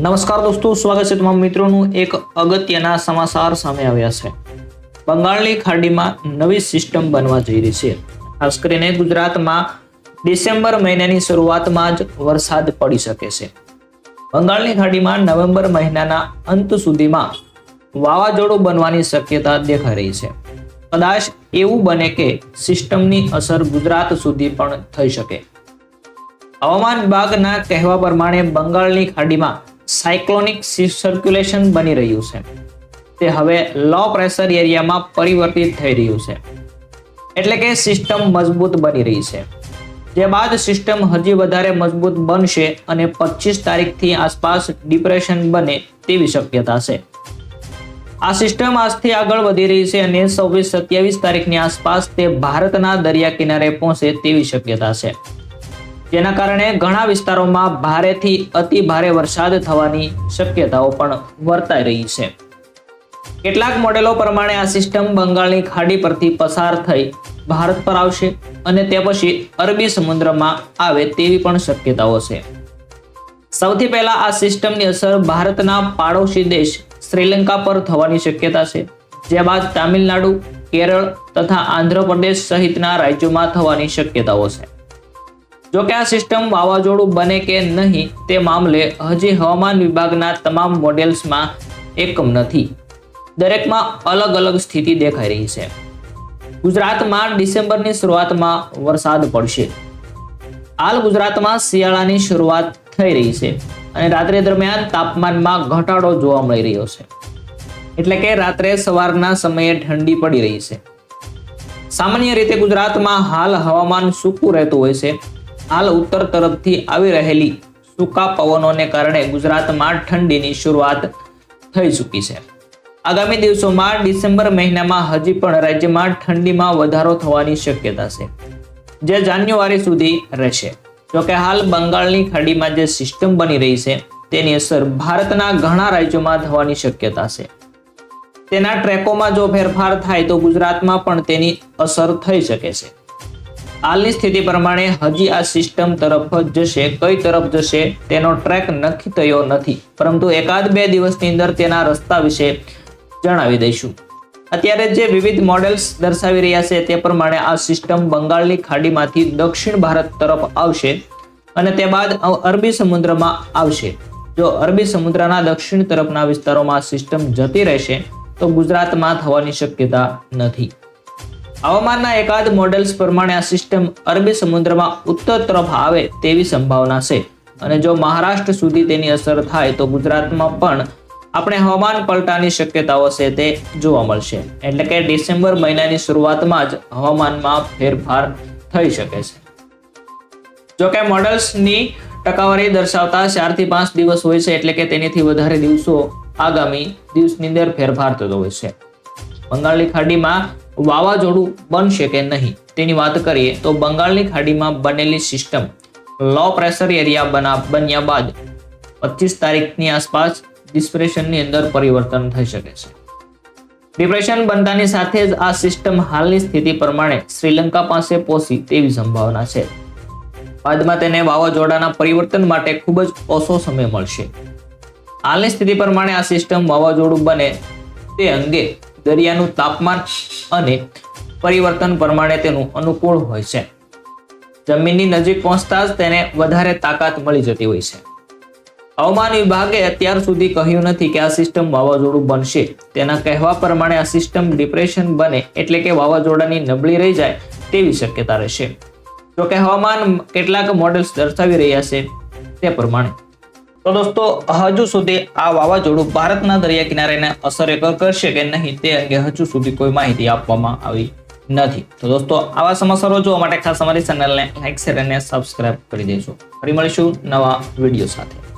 નમસ્કાર દોસ્તો, સ્વાગત છે તમામ મિત્રોનું એક અગત્યના સમાચાર સામે આવ્યા છે. બંગાળની ખાડીમાં નવી સિસ્ટમ બનવા જઈ રહી છે. ખાસ કરીને ગુજરાતમાં ડિસેમ્બર મહિનાની શરૂઆતમાં જ વરસાદ પડી શકે છે. બંગાળની ખાડીમાં નવેમ્બર મહિનાના અંત સુધીમાં વાવાઝોડું બનવાની શક્યતા દેખાઈ રહી છે. કદાચ એવું બને કે સિસ્ટમની અસર ગુજરાત સુધી પણ થઈ શકે. હવામાન વિભાગના કહેવા પ્રમાણે બંગાળની ખાડીમાં સાયક્લોનિક સર્ક્યુલેશન બની રહ્યું છે. તે હવે લો પ્રેશર એરિયામાં પરિવર્તિત થઈ રહ્યું છે. એટલે કે સિસ્ટમ મજબૂત બની રહી છે. જે બાદ સિસ્ટમ હજી વધારે મજબૂત બનશે અને પચીસ તારીખથી આસપાસ ડિપ્રેશન બને તેવી શક્યતા છે. આ સિસ્ટમ આજથી આગળ વધી રહી છે અને છવ્વીસ સત્યાવીસ તારીખની આસપાસ તે ભારતના દરિયા કિનારે પહોંચે તેવી શક્યતા છે. જેના કારણે ઘણા વિસ્તારોમાં ભારેથી અતિ ભારે વરસાદ થવાની શક્યતાઓ પણ વર્તાઈ રહી છે. કેટલાક મોડેલો પ્રમાણે આ સિસ્ટમ બંગાળની ખાડી પરથી પસાર થઈ ભારત પર આવશે અને તે પછી અરબી સમુદ્રમાં આવે તેવી પણ શક્યતાઓ છે. સૌથી પહેલા આ સિસ્ટમની અસર ભારતના પાડોશી દેશ શ્રીલંકા પર થવાની શક્યતા છે, જે બાદ તામિલનાડુ, કેરળ તથા આંધ્રપ્રદેશ સહિતના રાજ્યોમાં થવાની શક્યતાઓ છે. જો કે આ સિસ્ટમ વાવાઝોડું બને કે નહીં, તે મામલે હજી હવામાન વિભાગના તમામ મોડેલ્સમાં એકમ નથી. દરેકમાં અલગ અલગ સ્થિતિ દેખાઈ રહી છે. ગુજરાતમાં ડિસેમ્બરની શરૂઆતમાં વરસાદ પડશે. હાલ ગુજરાતમાં શિયાળાની શરૂઆત થઈ રહી છે અને રાત્રે દરમિયાન તાપમાનમાં ઘટાડો જોવા મળી રહ્યો છે. એટલે કે રાત્રે સવારના સમયે ઠંડી પડી રહી છે. સામાન્ય રીતે ગુજરાતમાં હાલ હવામાન સૂકું રહેતું હોય છે. હાલ ઉત્તર તરફથી આવી રહેલી સૂકા પવનોને કારણે ગુજરાતમાં ઠંડીની શરૂઆત થઈ ચૂકી છે. આગામી દિવસોમાં ડિસેમ્બર મહિનામાં હજી પણ રાજ્યમાં ઠંડીમાં વધારો થવાની શક્યતા છે, જે જાન્યુઆરી સુધી રહેશે. જોકે હાલ બંગાળની ખાડીમાં જે સિસ્ટમ બની રહી છે, તેની અસર ભારતના ઘણા રાજ્યોમાં થવાની શક્યતા છે. તેના ટ્રેકોમાં જો ફેરફાર થાય તો ગુજરાતમાં પણ તેની અસર થઈ શકે છે. હાલની સ્થિતિ પ્રમાણે હજી આ સિસ્ટમ તરફ જ જશે, કઈ તરફ જશે તેનો ટ્રેક નક્કી થયો નથી. પરંતુ એકાદ બે દિવસની અંદર તેના રસ્તા વિશે જણાવી દઈશું. અત્યારે જે વિવિધ મોડેલ્સ દર્શાવી રહ્યા છે તે પ્રમાણે આ સિસ્ટમ બંગાળની ખાડીમાંથી દક્ષિણ ભારત તરફ આવશે અને તે બાદ અરબી સમુદ્રમાં આવશે. જો અરબી સમુદ્રના દક્ષિણ તરફના વિસ્તારોમાં સિસ્ટમ જતી રહેશે, તો ગુજરાતમાં થવાની શક્યતા નથી. હવામાનના એકાદ મોડેલ્સ પ્રમાણે આ સિસ્ટમ અરબી સમુદ્રમાં ઉત્તર તરફ આવે તેવી સંભાવના છે. અને જો મહારાષ્ટ્ર સુધી તેની અસર થાય તો ગુજરાતમાં પણ આપણે હવામાન પલટાની શક્યતાઓ છે તે જોવા મળશે. એટલે કે ડિસેમ્બર મહિનાની શરૂઆતમાં જ હવામાનમાં ફેરફાર થઈ શકે છે. જો મોડલ્સની ટકાવારી દર્શાવતા ચારથી પાંચ દિવસ હોય છે એટલે કે તેનાથી વધારે દિવસો આગામી દિવસની અંદર ફેરફાર થતો હોય છે. બંગાળની ખાડીમાં વાવાઝોડું બનશે કે નહીં. તેની વાત કરીએ તો બંગાળની ખાડીમાં બનેલી સિસ્ટમ લો પ્રેશર એરિયા બના, બન્યા બાદ પચીસ તારીખની આસપાસ ડિસ્પ્રેશનની અંદર પરિવર્તન થઈ શકે છે. ડિપ્રેશન બનતાની સાથે જ આ સિસ્ટમ હાલની સ્થિતિ પ્રમાણે શ્રીલંકા પાસે પહોંચી તેવી સંભાવના છે. બાદમાં તેને વાવાઝોડાના પરિવર્તન માટે ખૂબ જ ઓછો સમય મળશે. હાલની સ્થિતિ પ્રમાણે આ સિસ્ટમ વાવાઝોડું બને તે અંગે દરિયાનું તાપમાન અને પરિવર્તન પ્રમાણે તેનું અનુકૂળ હોય છે. જમીનની નજીક પહોંચતા જ તેને વધારે તાકાત મળી જતી હોય છે. હવામાન વિભાગે અત્યાર સુધી કહ્યું નથી કે આ સિસ્ટમ વાવાઝોડું બનશે. તેના કહેવા પ્રમાણે આ સિસ્ટમ ડિપ્રેશન બને એટલે કે વાવાઝોડાની નબળી રહી જાય તેવી શક્યતા રહેશે. જોકે હવામાન કેટલાક મોડેલ્સ દર્શાવી રહ્યા છે તે પ્રમાણે. તો દોસ્તો, હજુ સુધી આ વાવાઝોડું ભારતના દરિયા કિનારેને અસર કરશે કે નહીં તે અંગે હજુ સુધી કોઈ માહિતી આપવામાં આવી નથી. તો દોસ્તો, આવા સમાચારો જોવા માટે ખાસ અમારી ચેનલને લાઈક શેર અને સબસ્ક્રાઇબ કરી દેજો. ફરી મળીશું નવા વીડિયો સાથે.